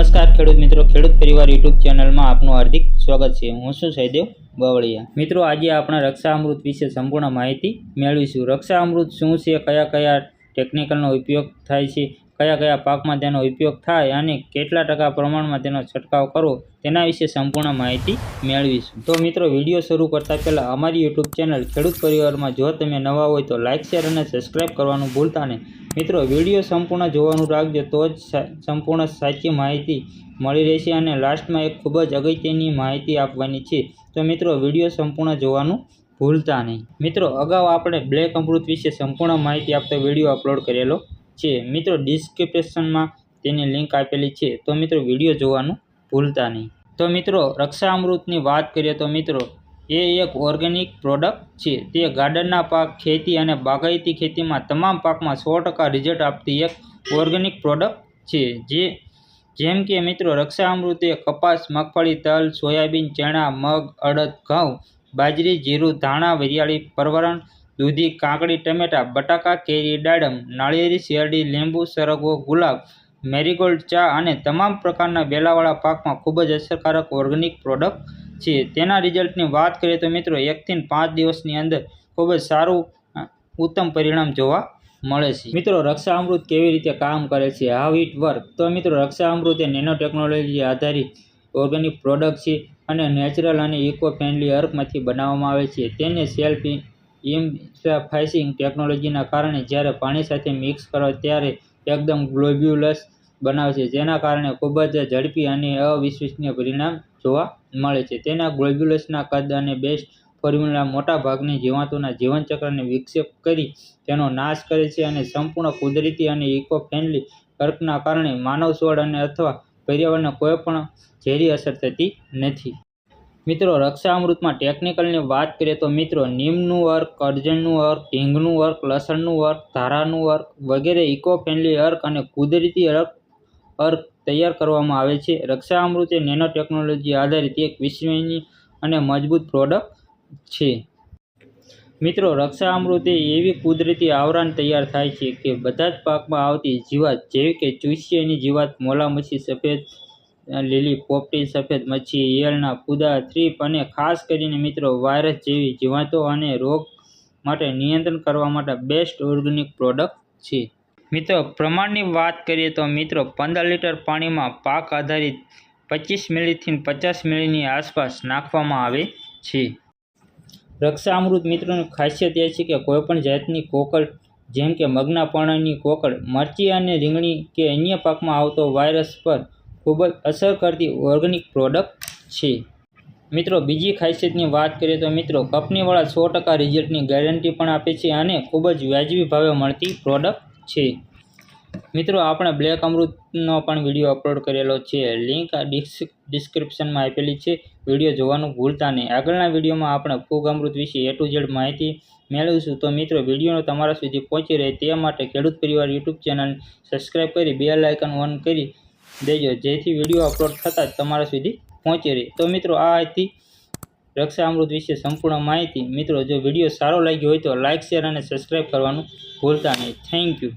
નમસ્કાર, ખેડૂત મિત્રો. ખેડૂત પરિવાર યુટ્યુબ ચેનલમાં આપનું હાર્દિક સ્વાગત છે. હું છું સૈદેવ બાવળિયા. મિત્રો, આજે આપણે રક્ષા અમૃત વિશે સંપૂર્ણ માહિતી મેળવીશું. રક્ષા અમૃત શું છે? કયા કયા ટેકનિકલનો ઉપયોગ થાય છે? કયા કયા પાકમાં તેનો ઉપયોગ થાય? અને કેટલા ટકા પ્રમાણમાં તેનો છંટકાવ કરવો? તેના વિશે સંપૂર્ણ માહિતી મેળવીશું. તો મિત્રો, વીડિયો શરૂ કરતાં પહેલાં અમારી યુટ્યુબ ચેનલ ખેડૂત પરિવારમાં જો તમે નવા હોય તો લાઇક શેર અને સબસ્ક્રાઇબ કરવાનું ભૂલતા નહીં. મિત્રો, વીડિયો સંપૂર્ણ જોવાનું રાખજો, તો જ સંપૂર્ણ સાચી માહિતી મળી રહેશે અને લાસ્ટમાં એક ખૂબ જ અગત્યની માહિતી આપવાની છે. તો મિત્રો, વીડિયો સંપૂર્ણ જોવાનું ભૂલતા નહીં. મિત્રો, અગાઉ આપણે બ્લેક અમૃત વિશે સંપૂર્ણ માહિતી આપતો વીડિયો અપલોડ કરેલો છે. મિત્રો, ડિસ્ક્રિપ્શનમાં તેની લિંક આપેલી છે. તો મિત્રો, વીડિયો જોવાનું ભૂલતા નહીં. તો મિત્રો, રક્ષા અમૃતની વાત કરીએ તો મિત્રો એ એક ઓર્ગેનિક પ્રોડક્ટ છે. તે ગાર્ડનના પાક, ખેતી અને બાગાયતી ખેતીમાં તમામ પાકમાં સો ટકા રિઝલ્ટ આપતી એક ઓર્ગેનિક પ્રોડક્ટ છે, જે જેમ કે મિત્રો રક્ષા અમૃત એ કપાસ, મગફળી, તલ, સોયાબીન, ચણા, મગ, અડદ, ઘઉં, બાજરી, જીરું, ધાણા, વરિયાળી, પરવરણ, દૂધી, કાકડી, ટમેટા, બટાકા, કેરી, દાડમ, નાળિયેરી, શેરડી, લીંબુ, સરગવો, ગુલાબ, મેરીગોલ્ડ, ચા અને તમામ પ્રકારના વેલાવાળા પાકમાં ખૂબ જ અસરકારક ઓર્ગેનિક પ્રોડક્ટ છે તેના રિઝલ્ટની વાત કરીએ તો મિત્રો, એકથી પાંચ દિવસની અંદર ખૂબ જ સારું ઉત્તમ પરિણામ જોવા મળે છે. મિત્રો, રક્ષા અમૃત કેવી રીતે કામ કરે છે? How it work? તો મિત્રો, રક્ષા અમૃત એ નેનો ટેકનોલોજી આધારિત ઓર્ગેનિક પ્રોડક્ટ છે અને નેચરલ અને ઇકો ફ્રેન્ડલી અર્કમાંથી બનાવવામાં આવે છે. તેને સેલ્ફ ઇમ્ફાઇસિંગ ટેકનોલોજીના કારણે જ્યારે પાણી સાથે મિક્સ કરો ત્યારે એકદમ ગ્લોબ્યુલસ બનાવે છે. જેના કારણે ખૂબ જ ઝડપી અને અવિશ્વસનીય પરિણામ જોવા મળે છે. તેના ગ્લોબ્યુલસના કદ અને બેસ્ટ ફોર્મ્યુલા મોટા ભાગની જીવાતોના જીવનચક્રને વિક્ષેપ કરી તેનો નાશ કરે છે અને સંપૂર્ણ કુદરતી અને ઇકો ફ્રેન્ડલી કર્કના કારણે માનવ છોડ અને અથવા પર્યાવરણને કોઈ પણ ઝેરી અસર થતી નથી. મિત્રો રક્ષા અમૃતમાં ટેકનિકલની વાત કરીએ તો મિત્રો, નીમનું વર્ક, અર્જનનું વર્ક હિંગનું વર્ક, લસણનું વર્ક, ધારાનું વર્ક વગેરે ઇકો ફ્રેન્ડલી અર્ક અને કુદરતી અર્ક અર્ક તૈયાર કરવામાં આવે છે. રક્ષા અમૃત એ નેનો ટેકનોલોજી આધારિત એક વિશ્વની અને મજબૂત પ્રોડક્ટ છે. મિત્રો રક્ષા અમૃત એ એવી કુદરતી આવરણ તૈયાર થાય છે કે બધા જ પાકમાં આવતી જીવાત, જેવી કે ચૂસિયાની જીવાત મોલામછી સફેદ લીલી પોપટી, સફેદ મચ્છી, ઈયળના કુદા થ્રીપ અને ખાસ કરીને મિત્રો, વાયરસ જેવી જીવાતો અને રોગ માટે નિયંત્રણ કરવા માટે બેસ્ટ ઓર્ગેનિક પ્રોડક્ટ છે. મિત્રો, પ્રમાણની વાત કરીએ તો મિત્રો, પંદર લીટર પાણીમાં પાક આધારિત પચીસ મિલીથી પચાસ મિલીની આસપાસ નાખવામાં આવે છે. રક્ષા અમૃત મિત્રોની ખાસિયત એ છે કે કોઈપણ જાતની કોકળ, જેમ કે મગના પર્ણની કોકળ, મરચી અને રીંગણી કે અન્ય પાકમાં આવતો વાયરસ પર ખૂબ જ અસર કરતી ઓર્ગેનિક પ્રોડક્ટ છે. મિત્રો, બીજી ખાસિયતની વાત કરીએ તો મિત્રો, કંપનીવાળા સો ટકા રિઝલ્ટની ગેરંટી પણ આપે છે અને ખૂબ જ વ્યાજબી ભાવે મળતી પ્રોડક્ટ છે. મિત્રો, આપણે બ્લેક અમૃતનો પણ વીડિયો અપલોડ કરેલો છે. લિંક ડિસ્ક્રિપ્શનમાં આપેલી છે. વીડિયો જોવાનું ભૂલતા નહીં. આગળના વિડીયોમાં આપણે ફૂગ અમૃત વિશે એ ટુ ઝેડ માહિતી મેળવીશું. તો મિત્રો વીડિયો તમારા સુધી પહોંચી રહે તે માટે ખેડૂત પરિવાર યુટ્યુબ ચેનલ સબસ્ક્રાઈબ કરી બે લાઇકન ઓન કરી દેજો. જેથી વીડિયો અપલોડ થતાં જ તમારા સુધી પહોંચી રહે. તો મિત્રો, આ હતી રક્ષા અમૃત વિશે સંપૂર્ણ માહિતી મિત્રો, જો વીડિયો સારો લાગ્યો હોય તો લાઇક શેર અને સબસ્ક્રાઈબ કરવાનું ભૂલતા નહીં. Thank you